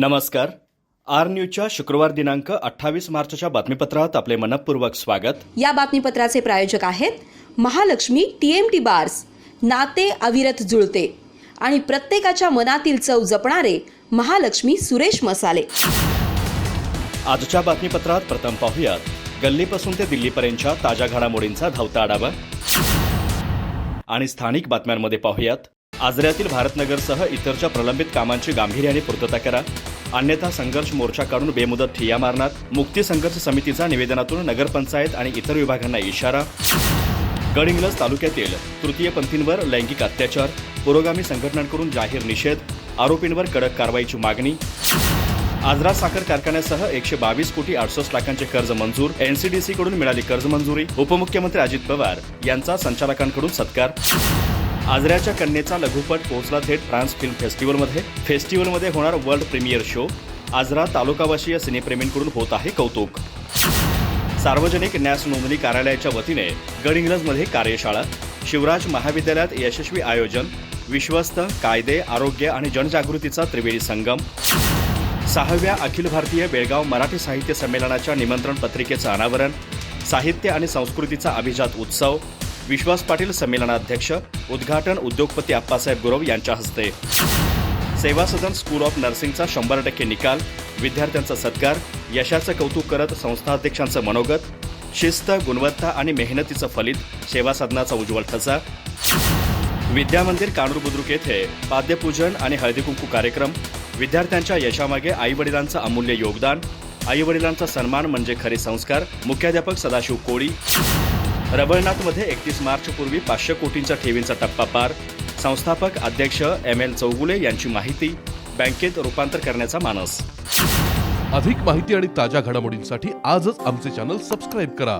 नमस्कार. आर न्यूजच्या शुक्रवार दिनांक अठ्ठावीस मार्चच्या बातमीपत्रात आपले मनपूर्वक स्वागत. या बातमीपत्राचे प्रायोजक आहेत Mahalakshmi T M T bars नाते अविरत जुळते आणि प्रत्येकाच्या मनातील चव जपणारे महालक्ष्मी सुरेश मसाले. आजच्या बातमीपत्रात प्रथम पाहूयात. गल्लीपासून ते दिल्लीपर्यंतच्या ताज्या घडामोडींचा धावता आढावा. आणि स्थानिक बातम्यांमध्ये पाहूयात. आजऱ्यातील भारतनगरसह इतरच्या प्रलंबित कामांची गांभीर्याने पूर्तता करा. अन्यथा संघर्ष मोर्चा काढून बेमुदत ठिय्या मारणार. मुक्ती संघर्ष समितीचा निवेदनातून नगरपंचायत आणि इतर विभागांना इशारा. गडहिंग्लज तालुक्यातील तृतीयपंथींवर लैंगिक अत्याचार. पुरोगामी संघटनांकडून जाहीर निषेध. आरोपींवर कडक कारवाईची मागणी. आजरा साखर कारखान्यासह एकशे बावीस कोटी अडसष्ट लाखांचे कर्ज मंजूर. एनसीडीसी कडून मिळाली कर्ज मंजुरी. उपमुख्यमंत्री अजित पवार यांचा संचालकांकडून सत्कार. आजऱ्याच्या कन्येचा लघुपट पोहोचला थेट फ्रान्स फिल्म फेस्टिवलमध्ये. फेस्टिवलमध्ये होणार वर्ल्ड प्रीमियर शो. आजरा तालुकावासीय सिनेप्रेमींकडून होत आहे कौतुक. सार्वजनिक न्यास नोंदणी कार्यालयाच्या वतीने गडहिंग्लजमध्ये कार्यशाळा. शिवराज महाविद्यालयात यशस्वी आयोजन. विश्वस्त कायदे आरोग्य आणि जनजागृतीचा त्रिवेणी संगम. सहाव्या अखिल भारतीय बेळगाव मराठी साहित्य संमेलनाच्या निमंत्रण पत्रिकेचं अनावरण. साहित्य आणि संस्कृतीचा अभिजात उत्सव. विश्वास पाटील संमेलनाध्यक्ष उद्घाटन उद्योगपती आप्पासाहेब गुरव यांच्या हस्ते. सेवा सदन स्कूल ऑफ नर्सिंगचा शंभर टक्के निकाल विद्यार्थ्यांचा सत्कार यशाचं कौतुक करत संस्थाध्यक्षांचं मनोगत शिस्त गुणवत्ता आणि मेहनतीचं फलित सेवा सदनाचा उज्ज्वल ठसा. विद्यामंदिर कानूर बुद्रुक येथे पाद्यपूजन आणि हळदीकुंकू कार्यक्रम विद्यार्थ्यांच्या यशामागे आईवडिलांचं अमूल्य योगदान आईवडिलांचा सन्मान म्हणजे खरे संस्कार मुख्याध्यापक सदाशिव कोळी रबळनाथमध्ये एकतीस मार्चपूर्वी पाचशे कोटींच्या ठेवींचा टप्पा पार. संस्थापक अध्यक्ष एम एल चौगुले यांची माहिती. बँकेत रूपांतर करण्याचा मानस. अधिक माहिती आणि ताज्या घडामोडींसाठी आजच आमचे चॅनल सबस्क्राईब करा.